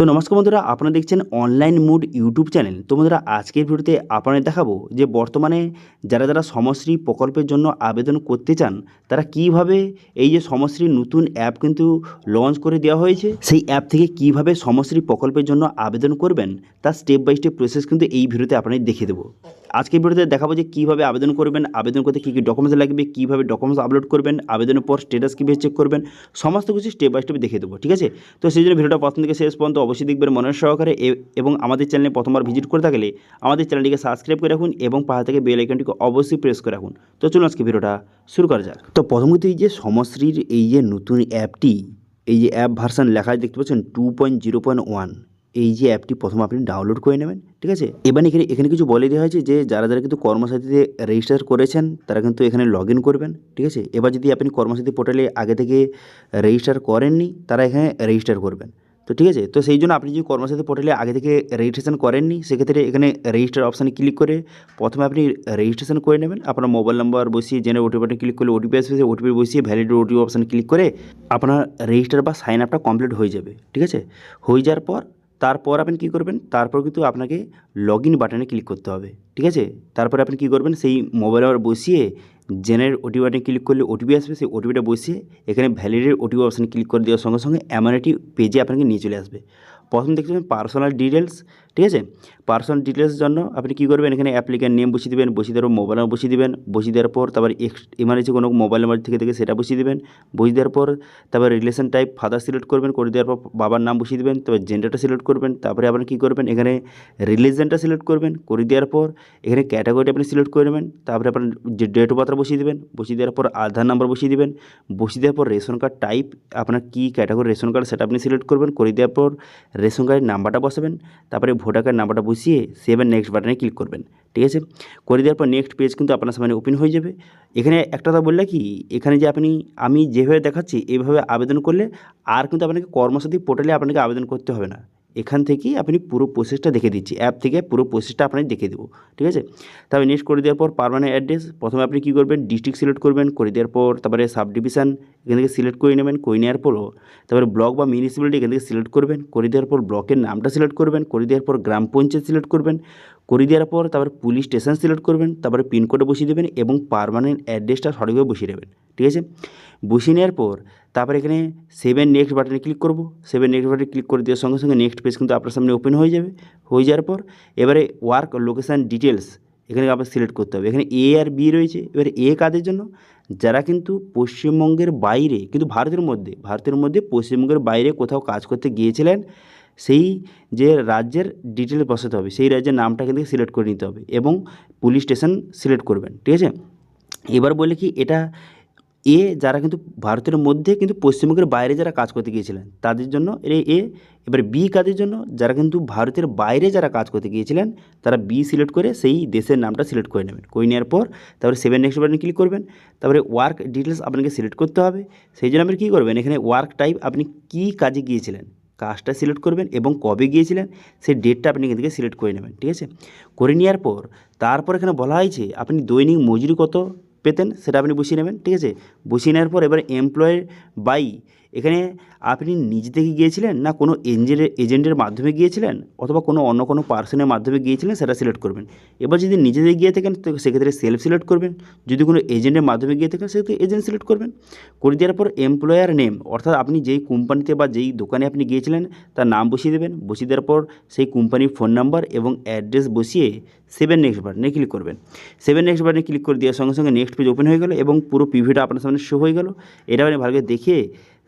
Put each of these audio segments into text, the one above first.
তো নমস্কার বন্ধুরা, আপনারা দেখছেন অনলাইন মুড ইউটিউব চ্যানেল তো বন্ধুরা, আজকের ভিডিওতে আপনাদের দেখাবো যে বর্তমানে যারা যারা সমশ্রী প্রকল্পের জন্য আবেদন করতে চান, তারা কীভাবে এই যে সমশ্রী নতুন অ্যাপ কিন্তু লঞ্চ করে দেওয়া হয়েছে, সেই অ্যাপ থেকে কীভাবে সমশ্রী প্রকল্পের জন্য আবেদন করবেন তার স্টেপ বাই স্টেপ প্রসেস কিন্তু এই ভিডিওতে আপনাদের দেখিয়ে দেবো। আজকের ভিডিওতে দেখাবো যে কীভাবে আবেদন করবেন, আবেদন করতে কী কী ডকুমেন্টস লাগবে, কীভাবে ডকুমেন্টস আপলোড করবেন, আবেদনের পর স্টেটাস কীভাবে চেক করবেন, সমস্ত কিছু স্টেপ বাই স্টেপ দেখিয়ে দেবো, ঠিক আছে? তো সেই জন্য ভিডিওটা প্রথম থেকে শেষ পর্যন্ত অবশ্যই দেখবেন মনের সহকারে এবং আমাদের চ্যানেলে প্রথমবার ভিজিট করে থাকলে আমাদের চ্যানেলটিকে সাবস্ক্রাইব করে রাখুন এবং পাশে থেকে বেল আইকনটিকে অবশ্যই প্রেস করে রাখুন। তো চলুন আজকে ভিডিওটা শুরু করা যাক। তো প্রথমত এই যে সমশ্রীর এই যে নতুন অ্যাপটি এই যে অ্যাপ ভার্সান লেখা আছে, দেখতে পাচ্ছেন two point zero point one এই যে অ্যাপটি প্রথম আপনি ডাউনলোড করে নেবেন, ঠিক আছে? এবার এখানে এখানে কিছু বলে দেওয়া হয়েছে যে, যারা যারা কিন্তু কর্মসাথীতে রেজিস্টার করেছেন, তারা কিন্তু এখানে লগ করবেন, ঠিক আছে? এবার যদি আপনি কর্মসাথী পোর্টালে আগে থেকে রেজিস্টার করেননি, তারা এখানে রেজিস্টার করবেন, তো ঠিক আছে? তো সেই জন্য আপনি যদি কর্মসাথী পোর্টালে আগে থেকে রেজিস্ট্রেশন করেননি, সেক্ষেত্রে এখানে রেজিস্টার অপশানে ক্লিক করে প্রথমে আপনি রেজিস্ট্রেশন করে নেবেন। আপনার মোবাইল নাম্বার বসিয়ে জেনে ওটিপি বাটনে ক্লিক করলে ওটিপি আসবে ওটিপি বসিয়ে ভ্যালিড ওটিপি অপশানে ক্লিক করে আপনার রেজিস্টার বা সাইন আপটা কমপ্লিট হয়ে যাবে, ঠিক আছে? হয়ে যাওয়ার পর তারপর আপনি কি করবেন? তারপর কিন্তু আপনাকে লগ ইন বাটনে ক্লিক করতে হবে, ঠিক আছে? তারপরে আপনি কি করবেন? সেই মোবাইল নাম্বার বসিয়ে জেনের ওটিপি বাটনে ক্লিক করলে ওটিপি আসবে, সেই ওটিপিটা বসিয়ে এখানে ভ্যালিডের ওটিপি অপশানে ক্লিক করে দেওয়ার সঙ্গে সঙ্গে এমন পেজে আপনাকে নিয়ে চলে আসবে। প্রথম দেখতে পাবেন পার্সোনাল ডিটেলস ঠিক আছে? পার্সোনাল ডিটেলসের জন্য আপনি কী করবেন? এখানে অ্যাপ্লিক্যান্ট নেম বসিয়ে দেবেন, বসিয়ে দেওয়ার মোবাইল নাম্বার বসিয়ে দেবেন, বসিয়ে দেওয়ার পর তারপর এক্স এমার্জেন্সি কোনো মোবাইল নাম্বার থেকে থেকে সেটা বসিয়ে দেবেন, বসিয়ে দেওয়ার পর তারপর রিলেশন টাইপ ফাদার সিলেক্ট করবেন, করে দেওয়ার পর বাবার নাম বসিয়ে দেবেন, তারপর জেন্ডারটা সিলেক্ট করবেন, তারপরে আপনি কী করবেন? এখানে রিলিজনটা সিলেক্ট করবেন, করে দেওয়ার পর এখানে ক্যাটাগরিটা আপনি সিলেক্ট করে নেবেন, তারপরে আপনার যে ডেট অফ বার্থ বসিয়ে দেবেন, বসিয়ে দেওয়ার পর আধার নাম্বার বসিয়ে দেবেন, বসিয়ে দেওয়ার পর রেশন কার্ড টাইপ আপনার কী ক্যাটাগরি রেশন কার্ড সেটা আপনি সিলেক্ট করবেন, করে দেওয়ার পর রেশন কার্ডের নাম্বারটা বসাবেন, তারপরে ভোটার নাম্বারটা বসিয়ে সেভেন নেক্সট বাটনে ক্লিক করবেন, ঠিক আছে? করে দেওয়ার পর নেক্সট পেজ কিন্তু আপনার সামনে ওপেন হয়ে যাবে। এখানে একটা কথা বললে কি, এখানে যে আপনি, আমি যেভাবে দেখাচ্ছি, এইভাবে আবেদন করলে আর কিন্তু আপনাকে কর্মসাথী পোর্টালে আপনাকে আবেদন করতে হবে না। এখান থেকেই আপনি পুরো প্রসেসটা দেখে দিচ্ছি। অ্যাপ থেকে পুরো প্রসেসটা আপনাকে দেখে দেবো, ঠিক আছে? তবে নেক্সট করে দেওয়ার পর পারমানেন্ট অ্যাড্রেস প্রথমে আপনি কী করবেন? ডিস্ট্রিক্ট সিলেক্ট করবেন, করে দেওয়ার পর তারপরে সাব ডিভিশন এখান থেকে সিলেক্ট করে নেবেন, করে নেওয়ার পরও তারপরে ব্লক বা মিউনিসিপ্যালিটি এখান থেকে সিলেক্ট করবেন, করে দেওয়ার পর ব্লকের নামটা সিলেক্ট করবেন, করে দেওয়ার পর গ্রাম পঞ্চায়েত সিলেক্ট করবেন, করে দেওয়ার পর তারপরে পুলিশ স্টেশন সিলেক্ট করবেন, তারপরে পিনকোডে বসিয়ে দেবেন এবং পারমানেন্ট অ্যাড্রেসটা সঠিকভাবে বসিয়ে দেবেন, ঠিক আছে? বসিয়ে নেওয়ার পর তারপরে এখানে সেভেন নেক্সট বাটনে ক্লিক করব। সেভেন নেক্সট বাটনে ক্লিক করে দেওয়ার সঙ্গে সঙ্গে নেক্সট পেজ কিন্তু আপনার সামনে ওপেন হয়ে যাবে। হয়ে যাওয়ার পর এবারে ওয়ার্ক লোকেশান ডিটেলস এখানে আপনার সিলেক্ট করতে হবে। এখানে এ আর বি রয়েছে। এবারে এ কাদের জন্য? যারা কিন্তু পশ্চিমবঙ্গের বাইরে, কিন্তু ভারতের মধ্যে ভারতের মধ্যে পশ্চিমবঙ্গের বাইরে কোথাও কাজ করতে গিয়েছিলেন, সেই যে রাজ্যের ডিটেলস বসাতে হবে, সেই রাজ্যের নামটা কিন্তু সিলেক্ট করে নিতে হবে এবং পুলিশ স্টেশন সিলেক্ট করবেন। ঠিক আছে? এবার বলে কি, এটা এ যারা কিন্তু ভারতের মধ্যে কিন্তু পশ্চিমবঙ্গের বাইরে যারা কাজ করতে গিয়েছিলেন, তাদের জন্য এ এ, এবার বি কাদের জন্য, যারা কিন্তু ভারতের বাইরে যারা কাজ করতে গিয়েছিলেন, তারা বি সিলেক্ট করে সেই দেশের নামটা সিলেক্ট করে নেবেন। করে নেওয়ার পর তারপরে সেভেন নেক্সট বাটনে ক্লিক করবেন, তারপরে ওয়ার্ক ডিটেলস আপনাকে সিলেক্ট করতে হবে, সেই জন্য আপনি কী করবেন, এখানে ওয়ার্ক টাইপ আপনি কী কাজে গিয়েছিলেন, কাজটা সিলেক্ট করবেন এবং কবে গিয়েছিলেন, সেই ডেটটা আপনি এখান থেকে সিলেক্ট করে নেবেন, ঠিক আছে? করে নেওয়ার পর তারপর এখানে বলা হয়েছে, আপনি দৈনিক মজুরি কত পেতেন সেটা আপনি বসিয়ে নেবেন ঠিক আছে? বসিয়ে নেওয়ার পর এবার এমপ্লয়ের বাই এখানে আপনি নিজে থেকে গিয়েছিলেন না কোনো এজেন্টের এজেন্টের মাধ্যমে গিয়েছিলেন? অথবা কোনো অন্য কোনো পার্সনের মাধ্যমে গিয়েছিলেন, সেটা সিলেক্ট করবেন। এবার যদি নিজে থেকে গিয়ে থাকেন, তো সেক্ষেত্রে সেলফ সিলেক্ট করবেন। যদি কোনো এজেন্টের মাধ্যমে গিয়ে থাকেন, সেক্ষেত্রে এজেন্ট সিলেক্ট করবেন। করে দেওয়ার পর এমপ্লয়ার নেম অর্থাৎ আপনি যেই কোম্পানিতে বা যেই দোকানে আপনি গিয়েছিলেন, তার নাম বসিয়ে দেবেন। বসিয়ে দেওয়ার পর সেই কোম্পানির ফোন নাম্বার এবং অ্যাড্রেস বসিয়ে সেভেন নেক্সট বাটনে ক্লিক করবেন। সেভেন নেক্সট বাটনে ক্লিক করে দেওয়ার সঙ্গে সঙ্গে নেক্সট পেজ ওপেন হয়ে গেল এবং পুরো পিভিটা আপনার সামনে শো হয়ে গেল। এটা আপনি ভালো করে দেখে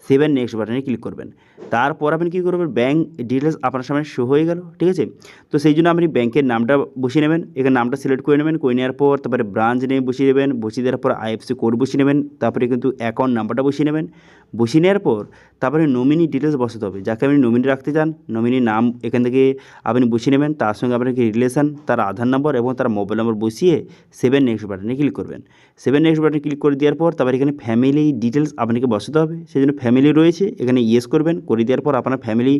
সেভেন নেক্সট বাটনে ক্লিক করবেন। তারপর আপনি কী করবেন? ব্যাঙ্ক ডিটেলস আপনার সামনে শো হয়ে গেল, ঠিক আছে? তো সেই জন্য আপনি ব্যাংকের নামটা বসিয়ে নেবেন, এখানে নামটা সিলেক্ট করে নেবেন, করে নেওয়ার পর তারপরে ব্রাঞ্চ নেম বসিয়ে দেবেন, বসিয়ে দেওয়ার পর আইএফসি কোড বসিয়ে নেবেন, তারপরে কিন্তু অ্যাকাউন্ট নাম্বারটা বসিয়ে নেবেন। বসিয়ে নেওয়ার পর তারপরে নমিনি ডিটেলস বসাতে হবে। যাকে আপনি নমিনি রাখতে চান নমিনির নাম এখান থেকে আপনি বসিয়ে নেবেন, তার সঙ্গে আপনাকে রিলেশন তার আধার নম্বর এবং তার মোবাইল নম্বর বসিয়ে সেভেন নেক্সট বাটনে ক্লিক করবেন। সেভেন নেক্সট বাটনে ক্লিক করে দেওয়ার পর তারপর এখানে ফ্যামিলি ডিটেলস আপনাকে বসাতে হবে। সেই জন্য ফ্যামিলি রয়েছে, এখানে ইয়েস করবেন, করে দেওয়ার পর আপনার ফ্যামিলি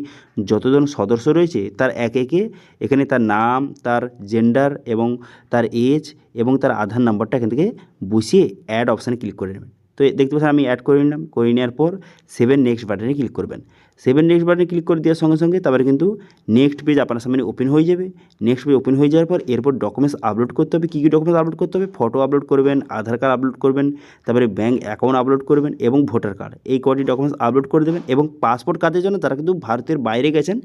যতজন সদস্য রয়েছে, তার এক একে এখানে তার নাম, তার জেন্ডার এবং তার এজ এবং তার আধার নাম্বারটা এখান থেকে বসিয়ে অ্যাড অপশানে ক্লিক করে নেবেন। তো দেখতে পাচ্ছেন আমি অ্যাড করে নিলাম, করে নেওয়ার পর সেভেন নেক্সট বাটনে ক্লিক করবেন। সেভেন নেক্সট বাটনে ক্লিক করে দেওয়ার সঙ্গে সঙ্গে তারপরে কিন্তু নেক্সট পেজ আপনার সামনে ওপেন হয়ে যাবে। নেক্সট পেজ ওপেন হয়ে যাওয়ার পর এরপর ডকুমেন্টস আপলোড করতে হবে। কী কী ডকুমেন্টস আপলোড করতে হবে? ফটো আপলোড করবেন আধার কার্ড আপলোড করবেন, তারপরে ব্যাঙ্ক অ্যাকাউন্ট আপলোড করবেন এবং ভোটার কার্ড এই কটি ডকুমেন্টস আপলোড করে দেবেন এবং পাসপোর্ট কাজের জন্য তারা কিন্তু ভারতের বাইরে গেছেন,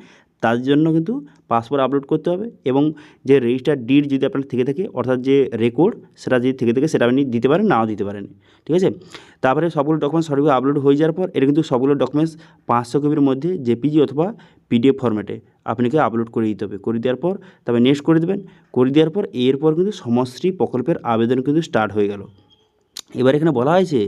তার জন্য কিন্তু পাসপোর্ট আপলোড করতে হবে এবং যে রেজিস্টার ডিড যদি আপনার থেকে থাকে, অর্থাৎ যে রেকর্ড সেটা যদি থেকে থাকে, সেটা আপনি দিতে পারেন, নাও দিতে পারেন। ঠিক আছে? তারপরে সবগুলো ডকুমেন্টস সঠিকভাবে আপলোড হয়ে যাওয়ার পর, এটা কিন্তু সবগুলো ডকুমেন্টস পাঁচশো কপির মধ্যে জেপিজি অথবা পিডিএফ ফরম্যাটে আপনাকে আপলোড করে দিতে হবে। করে দেওয়ার পর তারপরে নেক্সট করে দেবেন। করে দেওয়ার পর, এরপর কিন্তু সমশ্রী প্রকল্পের আবেদন কিন্তু স্টার্ট হয়ে গেল। এবার এখানে বলা হয়েছে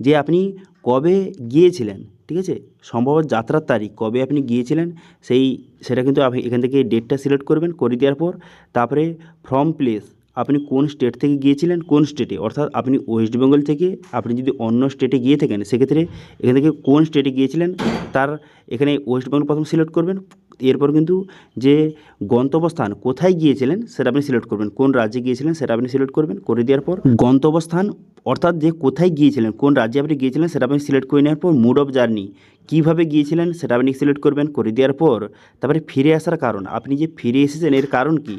যে আপনি কবে গিয়েছিলেন, ঠিক আছে? সম্ভবত যাত্রার তারিখ, কবে আপনি গিয়েছিলেন, সেই, সেটা কিন্তু আপনি এখান থেকে ডেটটা সিলেক্ট করবেন, করে দেওয়ার পর, তারপরে ফ্রম প্লেস আপনি কোন স্টেট থেকে গিয়েছিলেন? কোন স্টেটে অর্থাৎ আপনি ওয়েস্ট বেঙ্গল থেকে, আপনি যদি অন্য স্টেটে গিয়ে থাকেন, সেক্ষেত্রে এখান থেকে কোন স্টেটে গিয়েছিলেন? তার এখানে ওয়েস্ট বেঙ্গল প্রথম সিলেক্ট করবেন। এরপর কিন্তু যে গন্তব্যস্থান কোথায় গিয়েছিলেন, সেটা আপনি সিলেক্ট করবেন। কোন রাজ্যে গিয়েছিলেন, সেটা আপনি সিলেক্ট করবেন। করে দেওয়ার পর গন্তব্যস্থান, অর্থাৎ যে কোথায় গিয়েছিলেন, কোন রাজ্যে আপনি গিয়েছিলেন, সেটা আপনি সিলেক্ট করে নেওয়ার পর মুড অফ জার্নি কীভাবে গিয়েছিলেন, সেটা আপনি সিলেক্ট করবেন। করে দেওয়ার পর তারপরে ফিরে আসার কারণ। আপনি যে ফিরে এসেছেন, এর কারণ কি?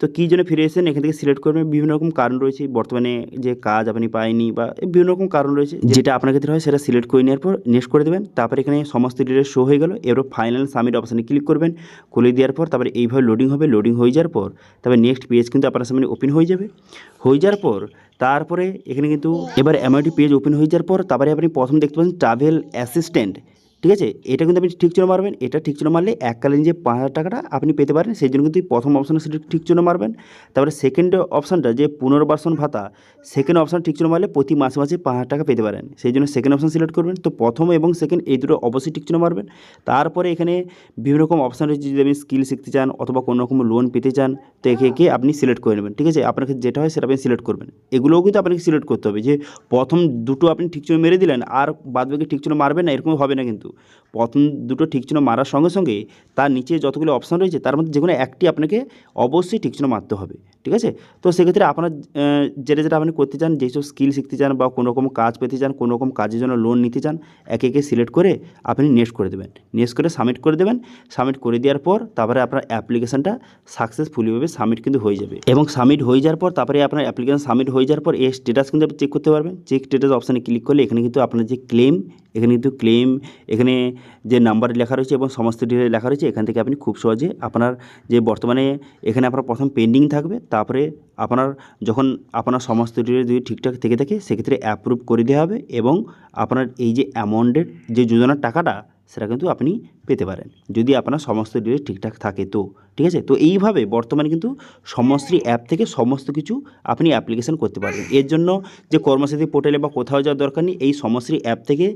তো কী জন্য ফিরে এসেছেন? এখান থেকে সিলেক্ট করবেন। বিভিন্ন রকম কারণ রয়েছে। বর্তমানে যে কাজ আপনি পায়নি বা বিভিন্ন রকম কারণ রয়েছে যেটা আপনার ক্ষেত্রে হয় সেটা সিলেক্ট করে নেওয়ার পর নেক্সট করে দেবেন। তারপরে এখানে সমস্ত ডিটেলস শো হয়ে গেল। এরপর ফাইনাল সাবমিট অপশানে ক্লিক করবেন। খুলে দেওয়ার পর তারপরে এইভাবে লোডিং হবে। লোডিং হয়ে যাওয়ার পর তারপরে নেক্সট পেজ কিন্তু আপনার সামনে ওপেন হয়ে যাবে। হয়ে যাওয়ার পর তারপরে এখানে কিন্তু এবার এমআইটি পেজ ওপেন হয়ে যাওয়ার পর তারপরে আপনি প্রথম দেখতে পাচ্ছেন ট্রাভেল অ্যাসিস্ট্যান্ট ঠিক আছে? এটা কিন্তু আপনি ঠিক চিহ্ন মারবেন, এটা ঠিক চিহ্ন মারলে এককালীন যে পাঁচ হাজার টাকাটা আপনি পেতে পারেন, সেই জন্য কিন্তু প্রথম অপশানে সেটা ঠিক চিহ্ন মারবেন। তারপরে সেকেন্ড অপশানটা যে পুনর্বাসন ভাতা সেকেন্ড অপশান ঠিক চিহ্ন মারলে প্রতি মাসে মাসে পাঁচ হাজার টাকা পেতে পারেন। সেই জন্য সেকেন্ড অপশান সিলেক্ট করবেন। তো প্রথম এবং সেকেন্ড এই দুটো অবশ্যই ঠিক চিহ্ন মারবেন। তারপরে এখানে বিভিন্ন রকম অপশান রয়েছে, যদি আপনি স্কিল শিখতে চান অথবা কোনো রকম লোন পেতে চান, তো একে একে আপনি সিলেক্ট করে নেবেন, ঠিক আছে? আপনাকে যেটা হয় সেটা আপনি সিলেক্ট করবেন। এগুলোও কিন্তু আপনাকে সিলেক্ট করতে হবে যে প্রথম দুটো আপনি ঠিক চিহ্ন মেরে দিলেন, আর বাদ বাকি ঠিক চিহ্ন মারবেন না, এরকম হবে না কিন্তু। প্রথম দুটো ঠিক চিহ্ন মারার সঙ্গে সঙ্গে তার নিচে যতগুলো অপশান রয়েছে, তার মধ্যে যে কোনো একটি আপনাকে অবশ্যই ঠিক চিহ্ন মারতে হবে, ঠিক আছে? তো সেক্ষেত্রে আপনার যেটা যেটা আপনি করতে চান, যেসব স্কিল শিখতে চান বা কোনো রকম কাজ পেতে চান কোনো রকম কাজের জন্য লোন নিতে চান, একে একে সিলেক্ট করে আপনি নেক্সট করে দেবেন। নেক্সট করে সাবমিট করে দেবেন। সাবমিট করে দেওয়ার পর তারপরে আপনার অ্যাপ্লিকেশনটা সাকসেসফুলিভাবে সাবমিট কিন্তু হয়ে যাবে। এবং সাবমিট হয়ে যাওয়ার পর তারপরে আপনার অ্যাপ্লিকেশন সাবমিট হয়ে যাওয়ার পর এই স্টেটাস কিন্তু আপনি চেক করতে পারবেন। চেক স্টেটাস অপশানে ক্লিক করলে এখানে কিন্তু আপনার যে ক্লেম এখানে কিন্তু ক্লেম এখানে যে নাম্বার লেখা রয়েছে এবং সমস্ত ডিটেল লেখা রয়েছে, এখান থেকে আপনি খুব সহজে আপনার যে বর্তমানে এখানে আপনার প্রথম পেন্ডিং থাকবে, তারপরে আপনার যখন আপনার সমস্ত ডিটেল যদি ঠিকঠাক থেকে থাকে, সেক্ষেত্রে অ্যাপ্রুভ করে দেওয়া হবে এবং আপনার এই যে অ্যামাউন্টের যে যোজনার টাকাটা, সেটা কিন্তু আপনি পেতে পারেন। যদি আপনার সমস্ত ডিটেল ঠিকঠাক থাকে তো, ঠিক আছে? তো এইভাবে বর্তমানে কিন্তু সমশ্রী অ্যাপ থেকে সমস্ত কিছু আপনি অ্যাপ্লিকেশন করতে পারবেন। এর জন্য যে কর্মসাথী পোর্টালে বা কোথাও যাওয়ার দরকার নেই, এই সমশ্রী অ্যাপ থেকে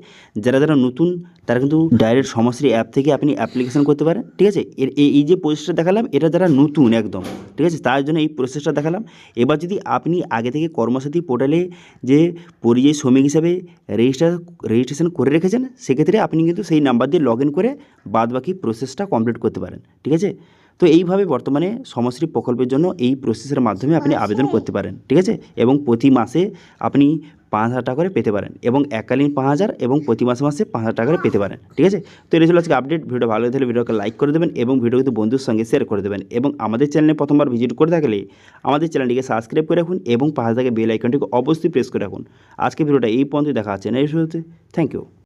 যারা যারা নতুন, তারা কিন্তু ডাইরেক্ট সমশ্রী অ্যাপ থেকে আপনি অ্যাপ্লিকেশন করতে পারেন, ঠিক আছে? এর এই যে প্রসেসটা দেখালাম, এটা যারা নতুন একদম, ঠিক আছে? তার জন্য এই প্রসেসটা দেখালাম। এবার যদি আপনি আগে থেকে কর্মসাথী পোর্টালে যে পরিযায়ী শ্রমিক হিসাবে রেজিস্টার রেজিস্ট্রেশন করে রেখেছেন, সেক্ষেত্রে আপনি কিন্তু সেই নাম্বার দিয়ে লগ ইন করে বাদবাকি প্রসেসটা কমপ্লিট করতে পারেন ঠিক আছে? তো এইভাবে বর্তমানে সমশ্রী প্রকল্পের জন্য এই প্রসেসের মাধ্যমে আপনি আবেদন করতে পারেন ঠিক আছে? এবং প্রতি মাসে আপনি পাঁচ হাজার টাকা করে পেতে পারেন এবং এককালীন পাঁচ হাজার এবং প্রতি মাসে মাসে পাঁচ হাজার টাকা করে পেতে পারেন ঠিক আছে? তো এটা ছিল আজকে আপডেট ভিডিও ভালো হলে ভিডিওকে লাইক করে দেবেন এবং ভিডিও কিন্তু বন্ধুর সঙ্গে শেয়ার করে দেবেন এবং আমাদের চ্যানেলে প্রথমবার ভিজিট করে থাকলে আমাদের চ্যানেলটিকে সাবস্ক্রাইব করে রাখুন এবং পাশে থাকা বেল আইকনটিকে অবশ্যই প্রেস করে রাখুন। আজকে ভিডিওটা এই পর্যন্ত দেখা হচ্ছে নেক্সট ভিডিওতে থ্যাংক ইউ